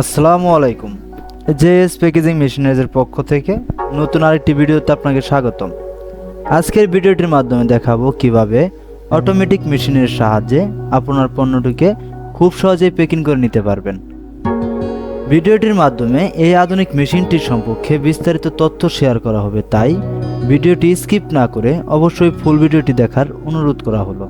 আসসালামু আলাইকুম। JS packaging মেশিনারিজের পক্ষ থেকে নতুন আরেকটি ভিডিওতে আপনাকে স্বাগতম। আজকের ভিডিওটির মাধ্যমে দেখাবো কীভাবে অটোমেটিক মেশিনের সাহায্যে আপনার পণ্যটিকে খুব সহজেই প্যাকিং করে নিতে পারবেন। ভিডিওটির মাধ্যমে এই আধুনিক মেশিনটির সম্পর্কে বিস্তারিত তথ্য শেয়ার করা হবে, তাই ভিডিওটি স্কিপ না করে অবশ্যই ফুল ভিডিওটি দেখার অনুরোধ করা হলো।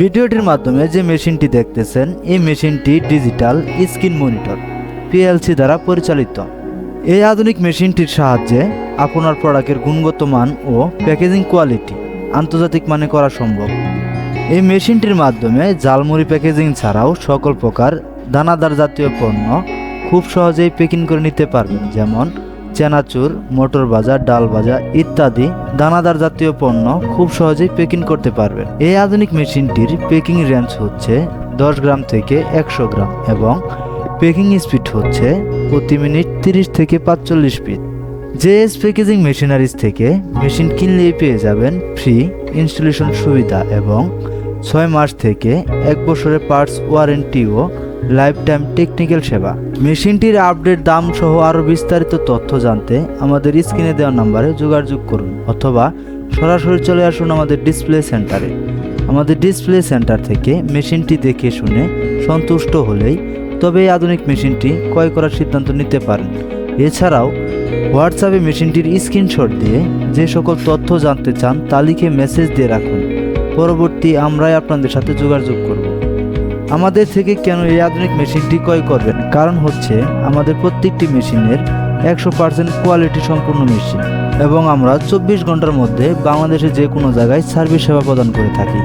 ভিডিওটির মাধ্যমে যে মেশিনটি দেখতেছেন, এই মেশিনটি ডিজিটাল স্ক্রিন মনিটর, পিএলসি দ্বারা পরিচালিত। এই আধুনিক মেশিনটির সাহায্যে আপনার প্রোডাক্টের গুণগত মান ও প্যাকেজিং কোয়ালিটি আন্তর্জাতিক মানে করা সম্ভব। এই মেশিনটির মাধ্যমে জালমুড়ি প্যাকেজিং ছাড়াও সকল প্রকার দানাদার জাতীয় পণ্য খুব সহজেই প্যাকিং করে নিতে পারবেন, যেমন চেনাচুর, মটর ভাজা, ডাল ভাজা ইত্যাদি দানাদার জাতীয় পণ্য খুব সহজেই প্যাকিং করতে পারবেন। এই আধুনিক মেশিনটির প্যাকিং রেঞ্জ হচ্ছে দশ গ্রাম থেকে একশো গ্রাম এবং প্যাকিং স্পিড হচ্ছে প্রতি মিনিট তিরিশ থেকে পাঁচচল্লিশ ফিট জেএস প্যাকেজিং মেশিনারিজ থেকে মেশিন কিনলেই পেয়ে যাবেন ফ্রি ইনস্টলেশন সুবিধা এবং ছয় মাস থেকে এক বছরের পার্টস ওয়ারেন্টিও লাইফ টাইম টেকনিক্যাল সেবা। মেশিনটির আপডেট দাম সহ আরও বিস্তারিত তথ্য জানতে আমাদের স্ক্রিনে দেওয়া নম্বরে যোগাযোগ করুন অথবা সরাসরি চলে আসুন আমাদের ডিসপ্লে সেন্টারে আমাদের ডিসপ্লে সেন্টার থেকে মেশিনটি দেখে শুনে সন্তুষ্ট হলেই তবে এই আধুনিক মেশিনটি ক্রয় করার সিদ্ধান্ত নিতে পারেন। এছাড়াও হোয়াটসঅ্যাপে মেশিনটির স্ক্রিনশট দিয়ে যে সকল তথ্য জানতে চান তা লিখে মেসেজ দিয়ে রাখুন। পরবর্তী আমরাই আপনাদের সাথে যোগাযোগ করব। আমাদের থেকে কেন এই আধুনিক মেশিনটি ক্রয় করবেন? কারণ হচ্ছে, আমাদের প্রত্যেকটি মেশিনের একশো পার্সেন্ট কোয়ালিটি সম্পূর্ণ মেশিন এবং আমরা চব্বিশ ঘণ্টার মধ্যে বাংলাদেশে যে কোনো জায়গায় সার্ভিস সেবা প্রদান করে থাকি।